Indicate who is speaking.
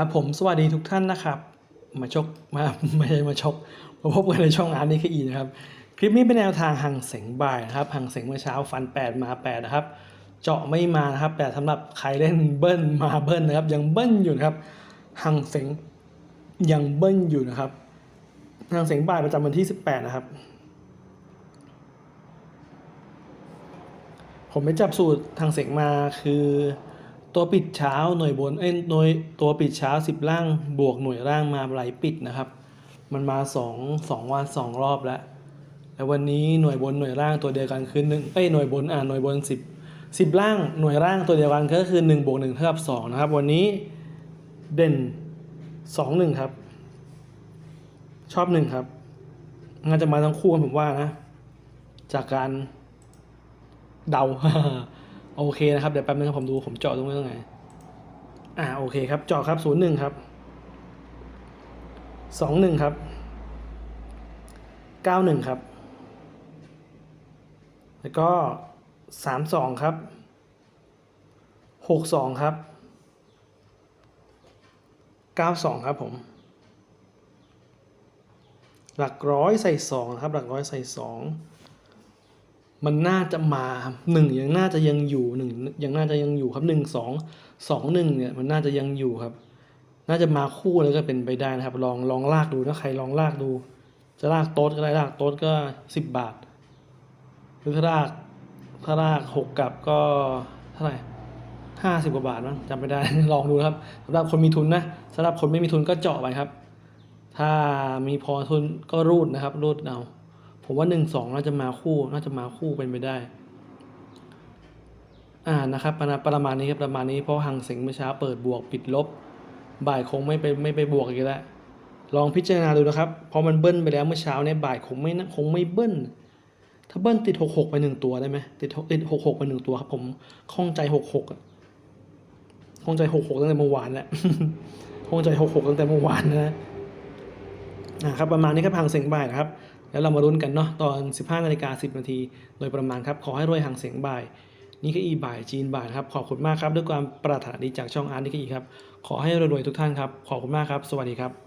Speaker 1: ครับผมสวัสดีทุกท่านนะครับ มาชกมาไม่ใช่มาชกมาพบกันในช่องอาร์ตนี่คืออีนะครับ คลิปนี้เป็นแนวทางหังเสงบ่ายนะครับหังเสงเมื่อเช้าฟัน 8 มา 8 นะครับ เจาะไม่มานะครับ แต่สำหรับใครเล่นเบิ้ลมาเบิ้ลนะครับ ยังเบิ้ลอยู่นะครับหังเสงยังเบิ้ลอยู่นะครับหังเสงบ่ายประจำวันที่ 18 นะครับ ผมไปจับสูตรทางเสงมาคือ ตัวปิดเช้าหน่วยบนเอ้ยหน่วยตัวปิดเช้าสิบล่างบวกหน่วยล่างมาไหลปิดนะครับ มันมาสองสองวันสองรอบแล้วแล้ววันนี้หน่วยบนหน่วยล่างตัวเดียวกันคือหนึ่งเอ้ยหน่วยบนอ่าหน่วยบนสิบสิบล่างหน่วยล่างตัวเดียวกันก็คือหนึ่งบวกหนึ่งเท่ากับสองนะครับ วันนี้เด่นสองหนึ่งครับ ชอบหนึ่งครับน่าจะมาทั้งคู่ผมว่านะ จากการเดา โอเคนะครับเดี๋ยวแป๊บนึงครับผมดูผมเจาะตรงนี้ตรงไหนอ่าโอเคครับเจาะครับศูนย์หนึ่งครับสองหนึ่งครับเก้าหนึ่งครับ แล้วก็สามสองครับหกสองครับเก้าสองครับผม หลักร้อยใส่สองครับ หลักร้อยใส่สอง มันน่าจะมาหนึ่งยังน่าจะยังอยู่หนึ่งยังน่าจะยังอยู่ครับหนึ่งสองสองหนึ่งเนี่ยมันน่าจะยังอยู่ครับ น่าจะมาคู่แล้วก็เป็นไปได้นะครับ ลองลองลากดูถ้าใครลองลากดู จะลากโต๊ดก็ได้ลากโต๊ดก็สิบบาท หรือถ้าลากถ้าลากหกกับก็เท่าไหร่ห้าสิบกว่าบาทมั้งจำไม่ได้ ลองดูครับสำหรับคนมีทุนนะสำหรับคนไม่มีทุนก็เจาะไปครับ ถ้ามีพอทุนก็รูดนะครับ รูดเอา ผมว่าหนึ่งสองน่าจะมาคู่ น่าจะมาคู่เป็นไปได้ อ่านะครับประมาณประมาณนี้ครับประมาณนี้เพราะหังเสงเมื่อเช้าเปิดบวกปิดลบ บ่ายคงไม่ไปไม่ไปบวกอีกแล้วลองพิจารณาดูนะครับเพราะมันเบิ้ลไปแล้วเมื่อเช้าเนี่ยบ่ายคงไม่คงไม่เบิ้ลถ้าเบิ้ลติดหกหกไปหนึ่งตัวได้ไหมติดหกติดหกหกไปหนึ่งตัวครับผมข้องใจหกหกอะข้องใจหกหกตั้งแต่เมื่อวานแหล้วข้องใจหกหกตั้งแต่เมื่อวานนะ นะครับประมาณนี้ครับหางเสียงบ่ายนะครับ แล้วเรามารุ้นกันเนาะตอน 15นาฬิกา10 นาที โดยประมาณครับ ขอให้รวยห่างเสียงบ่าย นี่ก็อีบ่ายจีนบ่ายนะครับ ขอบคุณมากครับ ด้วยความปรารถนาดีจากช่องอาร์ตนี่ก็อีครับ ขอให้รวยๆทุกท่านครับ ขอบคุณมากครับ สวัสดีครับ